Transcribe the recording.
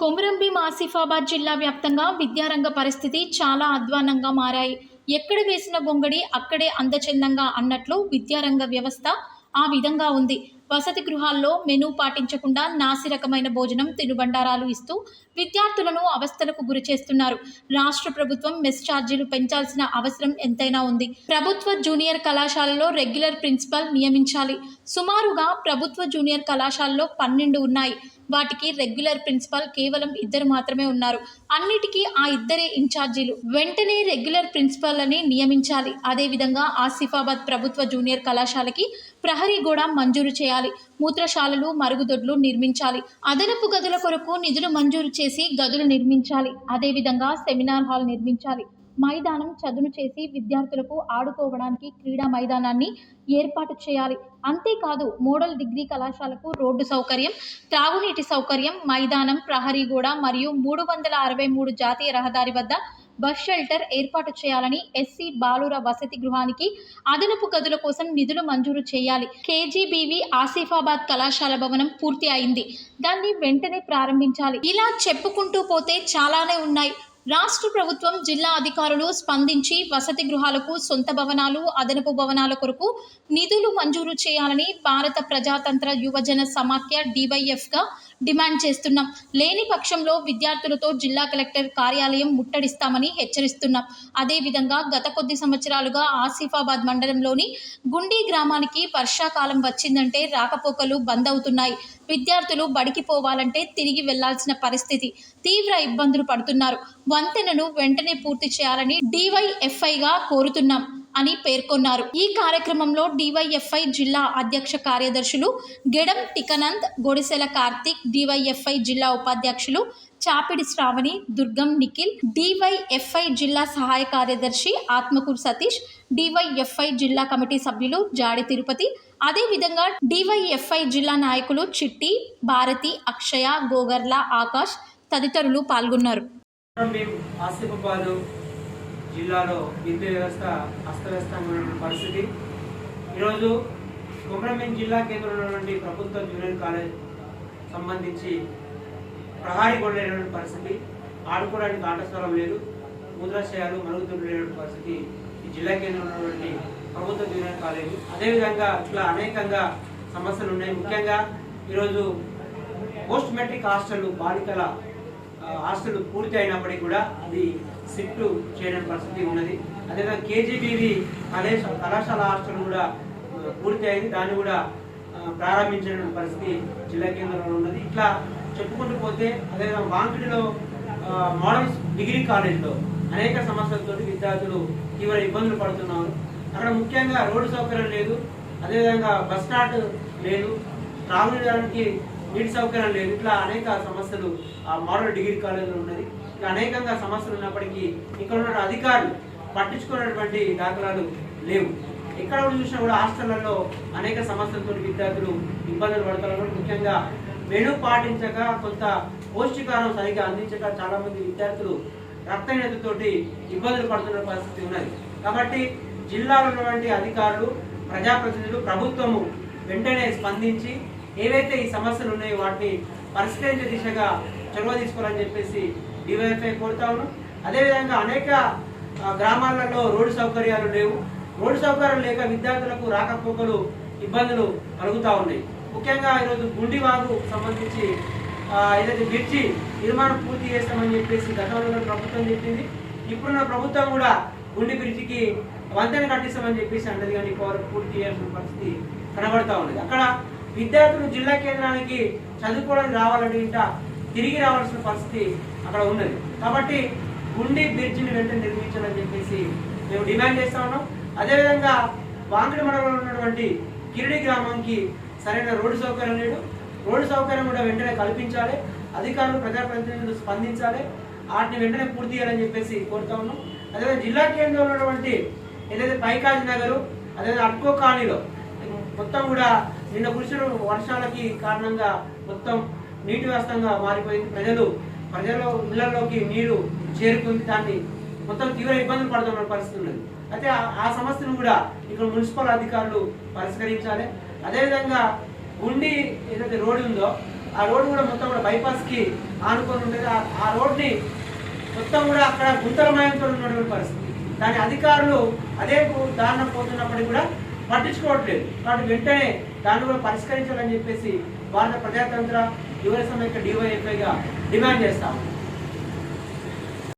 కొమురంభీం ఆసిఫాబాద్ జిల్లా వ్యాప్తంగా విద్యారంగ పరిస్థితి చాలా అధ్వానంగా మారాయి. ఎక్కడ వేసిన గొంగడి అక్కడే అందచందంగా అన్నట్లు విద్యారంగ వ్యవస్థ ఆ విధంగా ఉంది. వసతి గృహాల్లో మెనూ పాటించకుండా నాసిరకమైన భోజనం తినుబండారాలు ఇస్తూ విద్యార్థులను అవస్థలకు గురి చేస్తున్నారు. రాష్ట్ర ప్రభుత్వం మెస్ ఛార్జీలు పెంచాల్సిన అవసరం ఎంతైనా ఉంది. ప్రభుత్వ జూనియర్ కళాశాలలో రెగ్యులర్ ప్రిన్సిపల్ నియమించాలి. సుమారుగా ప్రభుత్వ జూనియర్ కళాశాలలో పన్నెండు ఉన్నాయి. వాటికి రెగ్యులర్ ప్రిన్సిపల్ కేవలం ఇద్దరు మాత్రమే ఉన్నారు. అన్నిటికీ ఆ ఇద్దరే ఇన్ఛార్జీలు. వెంటనే రెగ్యులర్ ప్రిన్సిపల్ అని నియమించాలి. అదేవిధంగా ఆసిఫాబాద్ ప్రభుత్వ జూనియర్ కళాశాలకి ప్రహరీ గోడ మంజూరు చేయాలి. మూత్రశాలలు మరుగుదొడ్లు నిర్మించాలి. అదనపు గదుల కొరకు నిధులు మంజూరు చేసి గదులు నిర్మించాలి. అదేవిధంగా సెమినార్ హాల్ నిర్మించాలి. మైదానం చదును చేసి విద్యార్థులకు ఆడుకోవడానికి క్రీడా మైదానాన్ని ఏర్పాటు చేయాలి. అంతేకాదు మోడల్ డిగ్రీ కళాశాలకు రోడ్డు సౌకర్యం త్రాగునీటి సౌకర్యం మైదానం ప్రహరీ గోడ మరియు మూడు వందల అరవై మూడు జాతీయ రహదారి వద్ద బస్ షెల్టర్ ఏర్పాటు చేయాలని ఎస్సీ బాలుర వసతి గృహానికి అదనపు గదుల కోసం నిధులు మంజూరు చేయాలి. కేజీబీవి ఆసిఫాబాద్ కళాశాల భవనం పూర్తి అయింది. దాన్ని వెంటనే ప్రారంభించాలి. ఇలా చెప్పుకుంటూ పోతే చాలానే ఉన్నాయి. రాష్ట్ర ప్రభుత్వం జిల్లా అధికారులు స్పందించి వసతి గృహాలకు సొంత భవనాలు అదనపు భవనాల కొరకు నిధులు మంజూరు చేయాలని భారత ప్రజాతంత్ర యువజన సమాఖ్య డివైఎఫ్గా డిమాండ్ చేస్తున్నాం. లేని పక్షంలో విద్యార్థులతో జిల్లా కలెక్టర్ కార్యాలయం ముట్టడిస్తామని హెచ్చరిస్తున్నాం. అదేవిధంగా గత కొద్ది సంవత్సరాలుగా ఆసిఫాబాద్ మండలంలోని గుండీ గ్రామానికి వర్షాకాలం వచ్చిందంటే రాకపోకలు బంద్ అవుతున్నాయి. విద్యార్థులు బడికి పోవాలంటే తిరిగి వెళ్ళాల్సిన పరిస్థితి. తీవ్ర ఇబ్బందులు పడుతున్నారు. వంతెనను వెంటనే పూర్తి చేయాలని డివైఎఫ్ఐగా కోరుతున్నాం. అని పేర్కొన్నారు. ఈ కార్యక్రమంలో డివైఎఫ్ఐ జిల్లా అధ్యక్ష కార్యదర్శులు గెడం టికనంద్ గొడిసెల కార్తిక్ డివైఎఫ్ఐ జిల్లా ఉపాధ్యక్షులు చాపిడి శ్రావణి దుర్గం నిఖిల్ డివైఎఫ్ఐ జిల్లా సహాయ కార్యదర్శి ఆత్మకూరు సతీష్ డివైఎఫ్ఐ జిల్లా కమిటీ సభ్యులు జాడి తిరుపతి అదేవిధంగా డివైఎఫ్ఐ జిల్లా నాయకులు చిట్టి భారతి అక్షయ గోగర్ల ఆకాష్ తదితరులు పాల్గొన్నారు. జిల్లాలో విద్యుత్ వ్యవస్థ అస్తవ్యస్తమైనటువంటి పరిస్థితి. ఈరోజు కుమ్రమేం జిల్లా కేంద్రంలో ఉన్నటువంటి ప్రభుత్వ జూనియర్ కాలేజ్ సంబంధించి ప్రహారీ గొడవ పరిస్థితి. ఆడుకోవడానికి ఆట స్థలం లేదు. ముద్రాశయాలు మరుగుదొడ్లు లేనటువంటి పరిస్థితి ఈ జిల్లా కేంద్రంలో ఉన్నటువంటి ప్రభుత్వ జూనియర్ కాలేజ్. అదేవిధంగా ఇట్లా అనేకంగా సమస్యలు ఉన్నాయి ముఖ్యంగా ఈరోజు పోస్ట్ మెట్రిక్ హాస్టల్ బాలికల ఆస్తులు పూర్తి అయినప్పటికీ కూడా అది షిఫ్ట్ చేయడం పరిస్థితి ఉన్నది. అదేవిధంగా కేజీబీవి కళాశ కళాశాల హాస్టల్ కూడా పూర్తి అయింది. దాన్ని కూడా ప్రారంభించిన పరిస్థితి జిల్లా కేంద్రంలో ఉన్నది. ఇట్లా చెప్పుకుంటూ పోతే అదేవిధంగా వాంకిడిలో మోడల్స్ డిగ్రీ కాలేజ్లో అనేక సమస్యలతో విద్యార్థులు తీవ్ర ఇబ్బందులు పడుతున్నారు. అక్కడ ముఖ్యంగా రోడ్డు సౌకర్యం లేదు. అదేవిధంగా బస్ స్టాండ్ లేదు. త్రాగునీడానికి నీటి సౌకర్యం లేదు. ఇట్లా అనేక సమస్యలు ఆ మోడల్ డిగ్రీ కాలేజీలో ఉన్నది. ఇట్లా అనేకంగా సమస్యలు ఉన్నప్పటికీ ఇక్కడ ఉన్న అధికారులు పట్టించుకున్నటువంటి దాఖలాలు లేవు. ఎక్కడ చూసినా కూడా హాస్టళ్ళలో అనేక సమస్యలతో విద్యార్థులు ఇబ్బందులు పడుతున్నారు ముఖ్యంగా మెను పాటించక కొంత పౌష్టికారం సరిగా అందించక చాలామంది విద్యార్థులు రక్తహీనతతోటి ఇబ్బందులు పడుతున్న పరిస్థితి ఉన్నది. కాబట్టి జిల్లాలో ఉన్నటువంటి అధికారులు ప్రజాప్రతినిధులు ప్రభుత్వము వెంటనే స్పందించి ఏవైతే ఈ సమస్యలు ఉన్నాయో వాటిని పరిష్కరించే దిశగా చొరవ తీసుకోవాలని చెప్పేసి డివైఎఫ్ఐ కోరుతా ఉన్నాం. అదేవిధంగా అనేక గ్రామాలలో రోడ్డు సౌకర్యాలు లేవు. రోడ్డు సౌకర్యం లేక విద్యార్థులకు రాకపోకలు ఇబ్బందులు కలుగుతూ ఉన్నాయి. ముఖ్యంగా ఈరోజు గుండివాగు సంబంధించి ఏదైతే బ్రిడ్జి నిర్మాణం పూర్తి చేస్తామని చెప్పేసి గతంలో ప్రభుత్వం చెప్పింది. ఇప్పుడున్న ప్రభుత్వం కూడా గుండి బ్రిడ్జికి వంతెన కట్టిస్తామని చెప్పేసి అన్నది కానీ పూర్తి చేయాల్సిన పరిస్థితి కనబడతా ఉన్నది. అక్కడ విద్యార్థులు జిల్లా కేంద్రానికి చదువుకోవడానికి రావాలంటే ఇంట తిరిగి రావాల్సిన పరిస్థితి అక్కడ ఉన్నది. కాబట్టి గుండి బ్రిడ్జిని వెంటనే నిర్మించాలని చెప్పేసి మేము డిమాండ్ చేస్తా ఉన్నాం. అదేవిధంగా వాంకడి మండలంలో ఉన్నటువంటి కిరిడి గ్రామానికి సరైన రోడ్డు సౌకర్యం లేదు. రోడ్డు సౌకర్యం కూడా వెంటనే కల్పించాలి. అధికారులు ప్రజాప్రతినిధులు స్పందించాలి. వాటిని వెంటనే పూర్తి చేయాలని చెప్పేసి కోరుతా ఉన్నాం. అదేవిధంగా జిల్లా కేంద్రంలో ఉన్నటువంటి ఏదైతే పైకాజ్ నగరు అదేవిధంగా అట్కో కాలనీలో మొత్తం కూడా నిన్న కురిసిన వర్షాలకి కారణంగా మొత్తం నీటి వ్యవస్థంగా మారిపోయింది. ప్రజలు ప్రజల ఇళ్ళలోకి నీరు చేరుకుంది. దాన్ని మొత్తం తీవ్ర ఇబ్బందులు పడుతున్న పరిస్థితి ఉన్నది. అయితే ఆ- సమస్యను కూడా ఇక్కడ మున్సిపల్ అధికారులు పరిష్కరించాలి. అదేవిధంగా గుండి ఏదైతే రోడ్డు ఉందో ఆ రోడ్డు కూడా మొత్తం కూడా బైపాస్కి ఆనుకొని ఉండేది. ఆ- రోడ్ని మొత్తం కూడా అక్కడ గుంతలమయంతో ఉన్నటువంటి పరిస్థితి. దాని అధికారులు అదే పో- దారిన పోతున్నప్పటికీ కూడా పట్టించుకోవట్లేదు. కాబట్టి వెంటనే దాన్ని కూడా పరిష్కరించాలని చెప్పేసి భారత ప్రజాతంత్ర యువ సమైక్య డివైఎఫ్ఐగా డిమాండ్ చేస్తాము.